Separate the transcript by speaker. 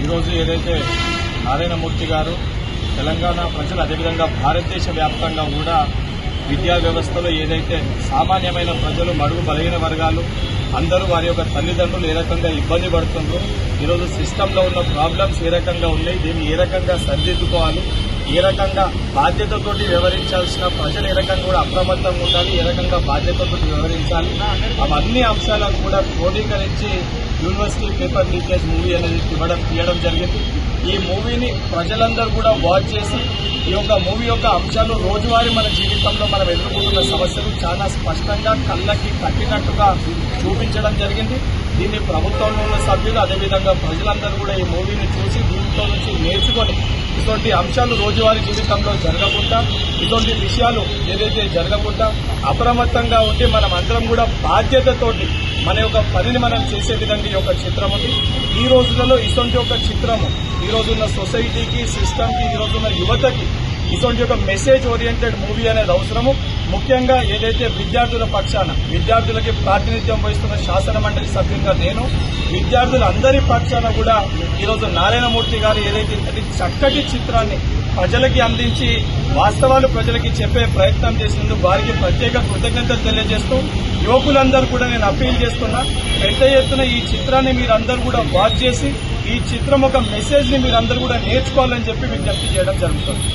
Speaker 1: ఈరోజు ఏదైతే నారాయణమూర్తి గారు తెలంగాణ ప్రజలు అదేవిధంగా భారతదేశ వ్యాప్తంగా కూడా విద్యా వ్యవస్థలో ఏదైతే సామాన్యమైన ప్రజలు మడుగు బలహీన వర్గాలు అందరూ వారి యొక్క తల్లిదండ్రులు ఏ రకంగా ఇబ్బంది పడుతుండ్రు ఈరోజు సిస్టంలో ఉన్న ప్రాబ్లమ్స్ ఏ రకంగా ఉన్నాయి దీన్ని ఏ రకంగా సరిదిద్దుకోవాలి ఏ రకంగా బాధ్యతతోటి వ్యవహరించాల్సిన ప్రజలు ఏ రకంగా కూడా అప్రమత్తంగా ఉండాలి ఏ రకంగా బాధ్యతతోటి వ్యవహరించాలి. అవన్నీ అంశాలను కూడా క్రోడీకరించి యూనివర్సిటీ పేపర్ లీకేజ్ మూవీ అనేది ఇవ్వడం తీయడం జరిగింది. ఈ మూవీని ప్రజలందరూ కూడా వాచ్ చేసి ఈ యొక్క మూవీ యొక్క అంశాలు రోజువారీ మన జీవితంలో మనం ఎదుర్కొంటున్న సమస్యలు చాలా స్పష్టంగా కళ్ళకి కట్టినట్టుగా చూపించడం జరిగింది. దీన్ని ప్రభుత్వంలో ఉన్న సభ్యులు అదేవిధంగా ప్రజలందరూ కూడా ఈ మూవీని చూసి దీంట్లో నుంచి నేర్చుకొని ఇటువంటి అంశాలు రోజువారీ జీవితంలో జరగకుండా ఇటువంటి విషయాలు ఏదైతే జరగకుండా అప్రమత్తంగా ఉండి మనం అందరం కూడా బాధ్యతతోటి మన యొక్క పనిని మనం చేసే విధంగా ఈ యొక్క చిత్రం ఉంది. ఈ రోజులలో ఇటువంటి యొక్క చిత్రము ఈ రోజున్న సొసైటీకి సిస్టమ్కి ఈ రోజున్న యువతకి ఇటువంటి ఒక మెసేజ్ ఓరియంటెడ్ మూవీ అనేది అవసరము. ముఖ్యంగా ఏదైతే విద్యార్థుల పక్షాన విద్యార్థులకి ప్రాతినిధ్యం వహిస్తున్న శాసన మండలి సభ్యులుగా నేను విద్యార్థులందరి పక్షాన కూడా ఈరోజు నారాయణమూర్తి గారు ఏదైతే ఇంతటి చక్కటి చిత్రాన్ని ప్రజలకి అందించి వాస్తవాలు ప్రజలకి చెప్పే ప్రయత్నం చేసినందుకు వారికి ప్రత్యేక కృతజ్ఞతలు తెలియజేస్తూ యువకులందరూ కూడా నేను అప్పీల్ చేస్తున్నా పెద్ద ఎత్తున ఈ చిత్రాన్ని మీరందరూ కూడా వాచ్ చేసి ఈ చిత్రం ఒక మెసేజ్ని మీరందరూ కూడా నేర్చుకోవాలని చెప్పి విజ్ఞప్తి చేయడం జరుగుతుంది.